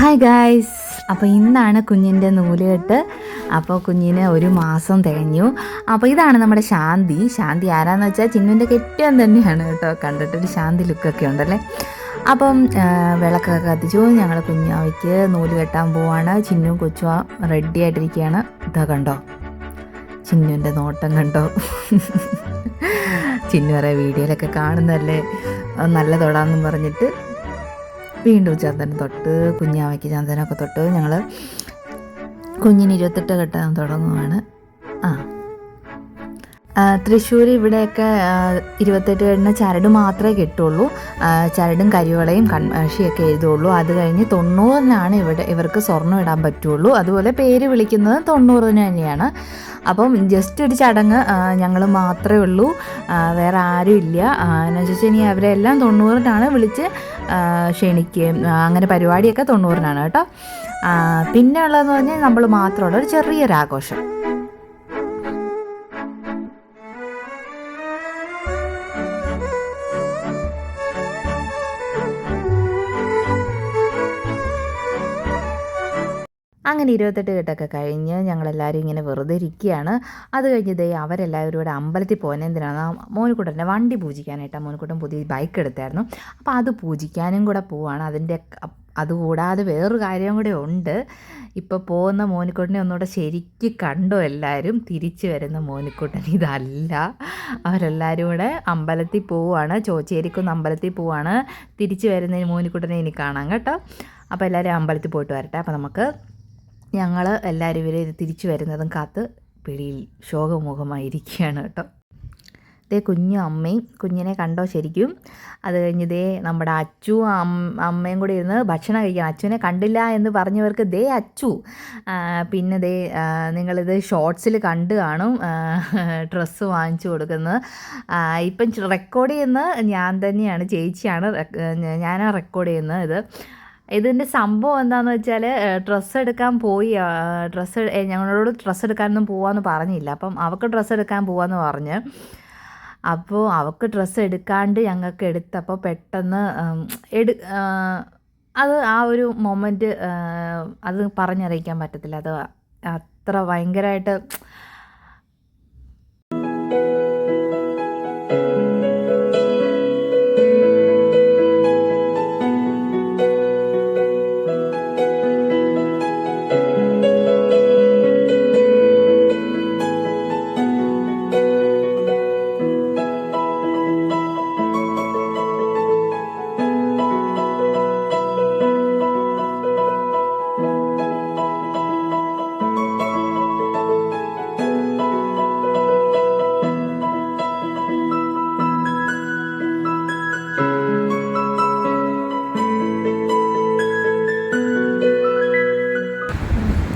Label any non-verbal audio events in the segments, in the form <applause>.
Hi guys അപ്പോൾ ഇന്നാണ് കുഞ്ഞിന്റെ നൂലുകെട്ട്. അപ്പോൾ കുഞ്ഞിന് ഒരു മാസം തികഞ്ഞു. അപ്പോൾ ഇതാണ് നമ്മുടെ ശാന്തി. ശാന്തി ആരാന്ന് വെച്ചാൽ ചിന്നുവിന്റെ കെട്ടിയാൻ തന്നെയാണ് കേട്ടോ. കണ്ടിട്ടൊരു ശാന്തി ലുക്കൊക്കെ ഉണ്ടല്ലേ? അപ്പം വിളക്കൊക്കെ കത്തിച്ചു. ഞങ്ങൾ കുഞ്ഞാവയ്ക്ക് നൂൽ കെട്ടാൻ പോവാണ്. ചിന്നും കൊച്ചും റെഡി ആയിട്ടിരിക്കുകയാണ്. ഇതാ കണ്ടോ? ചിന്നുവിന്റെ നോട്ടം കണ്ടോ? ചിന്നു വരെ വീഡിയോയിലൊക്കെ നല്ലതോടാന്നും നല്ലതൊടാന്നും പറഞ്ഞിട്ട് വീണ്ടും ചന്ദനം തൊട്ട് കുഞ്ഞാവയ്ക്ക് ചന്ദനമൊക്കെ തൊട്ട് ഞങ്ങൾ കുഞ്ഞിന് ഇരുപത്തെട്ട് കെട്ടാൻ തുടങ്ങുവാണ്. ആ ആ, തൃശ്ശൂർ ഇവിടെയൊക്കെ ഇരുപത്തെട്ട് കെട്ടിന് ചരട് മാത്രമേ കിട്ടുള്ളൂ. ചരടും കരിവളയും കൺമഷിയൊക്കെ എഴുതുള്ളൂ. അത് കഴിഞ്ഞ് തൊണ്ണൂറിനാണ് ഇവിടെ ഇവർക്ക് സ്വർണം ഇടാൻ പറ്റുള്ളൂ. അതുപോലെ പേര് വിളിക്കുന്നത് തൊണ്ണൂറിന് തന്നെയാണ്. അപ്പം ജസ്റ്റ് ഒരു ചടങ്ങ് ഞങ്ങൾ മാത്രമേ ഉള്ളൂ. വേറെ ആരും ഇല്ല. എന്നു വെച്ചാൽ ഇനി അവരെല്ലാം തൊണ്ണൂറിനാണ് വിളിച്ച് ക്ഷണിക്കുകയും അങ്ങനെ പരിപാടിയൊക്കെ തൊണ്ണൂറിനാണ് കേട്ടോ. പിന്നെ ഉള്ളതെന്ന് പറഞ്ഞാൽ നമ്മൾ മാത്രമുള്ള ഒരു ചെറിയൊരു അങ്ങനെ ഇരുപത്തെട്ട് കെട്ടൊക്കെ കഴിഞ്ഞ് ഞങ്ങളെല്ലാവരും ഇങ്ങനെ വെറുതെ ഇരിക്കുകയാണ്. അത് കഴിഞ്ഞ് ദേ അവരെല്ലാവരും കൂടെ അമ്പലത്തിൽ പോകുന്ന എന്തിനാണ്? മോനിക്കുട്ടന്റെ വണ്ടി പൂജിക്കാനായിട്ട് മോനിക്കുട്ടൻ പുതിയ ബൈക്ക് എടുത്തായിരുന്നു. അപ്പോൾ അത് പൂജിക്കാനും കൂടെ പോവാണ്. അതിന്റെ അതുകൂടാതെ വേറൊരു കാര്യം കൂടെ ഉണ്ട്. ഇപ്പോൾ പോകുന്ന മോനിക്കുട്ടനെ ഒന്നുകൂടെ ശരിക്ക് കണ്ടോ എല്ലാവരും? തിരിച്ചു വരുന്ന മോനിക്കുട്ടൻ ഇതല്ല. അവരെല്ലാവരും കൂടെ അമ്പലത്തിൽ പോവുകയാണ് ചോച്ചേരിക്കുന്ന അമ്പലത്തിൽ പോവുകയാണ് തിരിച്ചു വരുന്നതിന് മോനിക്കുട്ടനെ ഇനി കാണാം കേട്ടോ. അപ്പോൾ എല്ലാവരും അമ്പലത്തിൽ പോയിട്ട് വരട്ടെ. അപ്പോൾ നമുക്ക് ഞങ്ങൾ എല്ലാവരും ഇവരെ തിരിച്ചു വരുന്നതും കാത്ത് പിടിയിൽ ശോകമുഖമായിരിക്കുകയാണ് കേട്ടോ. ദേ കുഞ്ഞു അമ്മയും കുഞ്ഞിനെ കണ്ടോ ശരിക്കും? അത് കഴിഞ്ഞ് ദേ നമ്മുടെ അച്ചു അമ്മയും കൂടി ഇരുന്ന് ഭക്ഷണം കഴിക്കണം. അച്ചുവിനെ കണ്ടില്ല എന്ന് പറഞ്ഞവർക്ക് ദേ അച്ചു. പിന്നെ ദേ നിങ്ങളിത് ഷോർട്സിൽ കണ്ടു കാണും. ഡ്രസ്സ് വാങ്ങിച്ചു കൊടുക്കുന്നത്. ഇപ്പം റെക്കോർഡ് ചെയ്യുന്ന ഞാൻ തന്നെയാണ്. ചേച്ചിയാണ് ഞാനാണ് റെക്കോർഡ് ചെയ്യുന്നത് ഇത്. ഇതിന്റെ സംഭവം എന്താണെന്ന് വെച്ചാൽ ഡ്രസ്സ് എടുക്കാൻ പോയി ഡ്രസ്സ് ഞങ്ങളോട് ഡ്രസ്സ് എടുക്കാനൊന്നും പോവാന്ന് പറഞ്ഞില്ല. അപ്പം അവൾക്ക് ഡ്രസ്സ് എടുക്കാൻ പോവാന്ന് പറഞ്ഞ്. അപ്പോൾ അവൾക്ക് ഡ്രസ്സ് എടുക്കാണ്ട് ഞങ്ങൾക്ക് എടുത്തപ്പോൾ പെട്ടെന്ന് എടു അത് ആ ഒരു മൊമെന്റ് അത് പറഞ്ഞറിയിക്കാൻ പറ്റത്തില്ല. അത് അത്ര ഭയങ്കരമായിട്ട്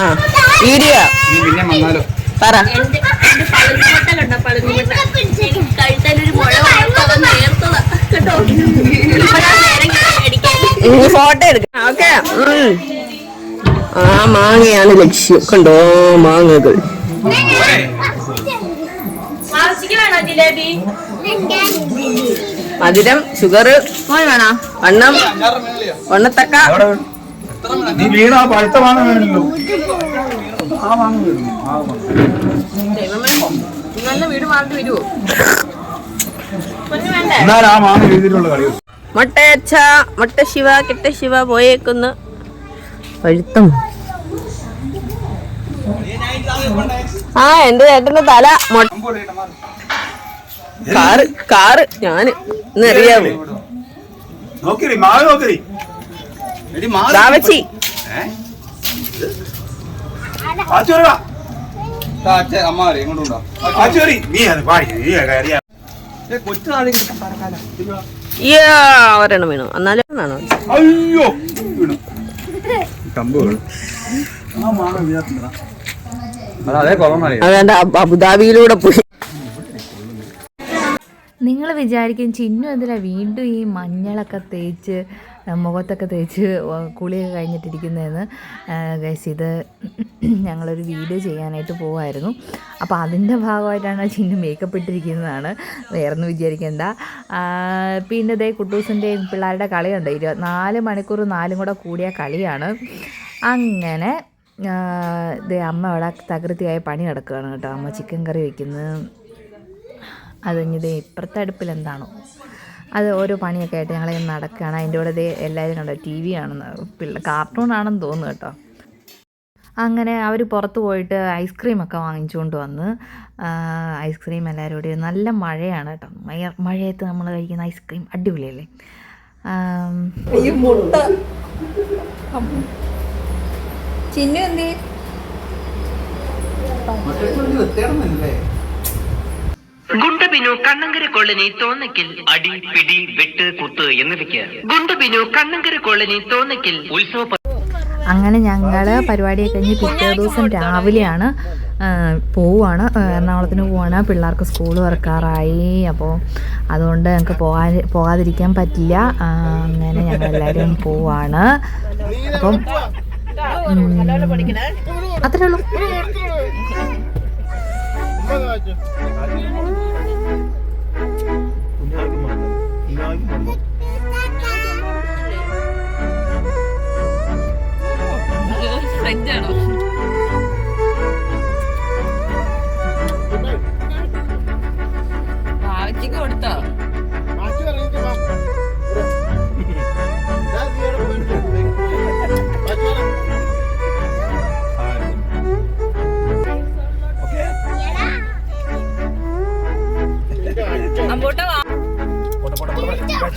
ആ വീഡിയോ. പറ. ഇനി ഫോട്ടോ എടുക്കാം. ഓക്കെ. ആ മാങ്ങയാണ് ലക്ഷ്യം. കണ്ടോ മാങ്ങകൾ. മധുരം ഷുഗർ വേണോ? വണ്ണം വണ്ണത്തക്ക. നീ വീണ ആ പഴുത്ത മാങ്ങ വേണമല്ലോ ആ മാങ്ങ വീണു ആ വീട് മാറി വരുമോ എന്നാൽ ആ മാങ്ങ എഴുതിയിട്ടുള്ള കളി മുട്ടയച്ച മുട്ട ശിവ കിട്ട ശിവ പോയേക്കുന്നു. പഴുത്തം. ആ എന്റെ ചേട്ടന്റെ തല കാറ് കാറ് ഞാൻ. ഇന്ന് നോക്കിരി നോക്കി നോക്കിരി എടി ഒരെണ്ണം വീണു. അയ്യോ അതാണ്ട് അബുദാബിയിലൂടെ പോയി. നിങ്ങൾ വിചാരിക്കും ചിന്നു എന്തിനാ വീണ്ടും ഈ മഞ്ഞളൊക്കെ തേച്ച് മുഖത്തൊക്കെ തേച്ച് കുളിയൊക്കെ കഴിഞ്ഞിട്ടിരിക്കുന്നതെന്ന് ഗൈസ് ഇത് <clears throat> ഞങ്ങളൊരു വീഡിയോ ചെയ്യാനായിട്ട് പോവായിരുന്നു. അപ്പോൾ അതിന്റെ ഭാഗമായിട്ടാണ് ചിന്നു മേക്കപ്പ് ഇട്ടിരിക്കുന്നതാണ്. വേറൊന്നും വിചാരിക്കേണ്ട. പിന്നെ ഇതേ കുട്ടൂസിന്റെയും പിള്ളേരുടെ കളിയുണ്ട്. ഇരുപത്തിനാല് മണിക്കൂർ നാലും കൂടെ കൂടിയ കളിയാണ്. അങ്ങനെ ഇത് അമ്മ അവിടെ തകൃതിയായ പണി കിടക്കുകയാണ് കേട്ടോ. അമ്മ ചിക്കൻ കറി വയ്ക്കുന്നത് അത് കഴിഞ്ഞത് ഇപ്പുറത്തെ അടുപ്പിൽ എന്താണോ അത് ഓരോ പണിയൊക്കെ ആയിട്ട് ഞങ്ങളിങ്ങനെ നടക്കുകയാണ് അതിന്റെ കൂടെ എല്ലാവരും കണ്ടോ ടി വി ആണെന്ന് പിള്ള കാർട്ടൂൺ ആണെന്ന് തോന്നുന്നു കേട്ടോ. അങ്ങനെ അവർ പുറത്ത് പോയിട്ട് ഐസ്ക്രീമൊക്കെ വാങ്ങിച്ചുകൊണ്ട് വന്ന് ഐസ്ക്രീം എല്ലാവരും കൂടി നല്ല മഴയാണ് കേട്ടോ. മഴ മഴയത്ത് നമ്മൾ കഴിക്കുന്ന ഐസ്ക്രീം അടിപൊളിയല്ലേ? ചിന്നു എന്തി? ഗുണ്ടബിനു കണ്ണങ്കര കോളനി തോന്നക്കിൽ അടി പിടി വെട്ട് കുത്ത് എന്നിവയ്ക്ക് ഗുണ്ടബിനു കണ്ണങ്കര കോളനി തോന്നക്കിൽ ഉത്സവ അങ്ങനെ ഞങ്ങൾ പരിപാടി കഴിഞ്ഞ് പിറ്റേ ദിവസം രാവിലെയാണ് പോവാണ്. പോവുകയാണ് എറണാകുളത്തിന് പോവാണ്. പിള്ളേർക്ക് സ്കൂൾ തുറക്കാറായി. അപ്പോൾ അതുകൊണ്ട് ഞങ്ങൾക്ക് പോകാൻ പോകാതിരിക്കാൻ പറ്റില്ല. അങ്ങനെ അങ്ങനെ ഞങ്ങളെല്ലാവരും പോവാണ്. അപ്പം അത്രേ ഉള്ളൂ.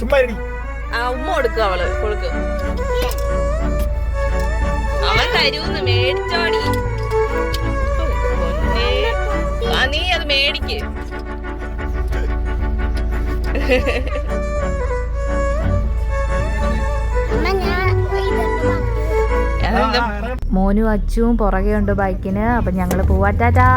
ചുമ്മാ ആ ഉമ്മ കൊടുക്കും അവൾ കൊടുക്ക്. അവൻ തരൂന്ന് മേടിച്ചോടി. ഓ, പൊന്നേ. ആ നീ അത് മേടിക്ക്. മോനും അച്ചുവും പുറകെ ഉണ്ട് ബൈക്കിന്. അപ്പം ഞങ്ങൾ പോവാറ്റാറ്റാ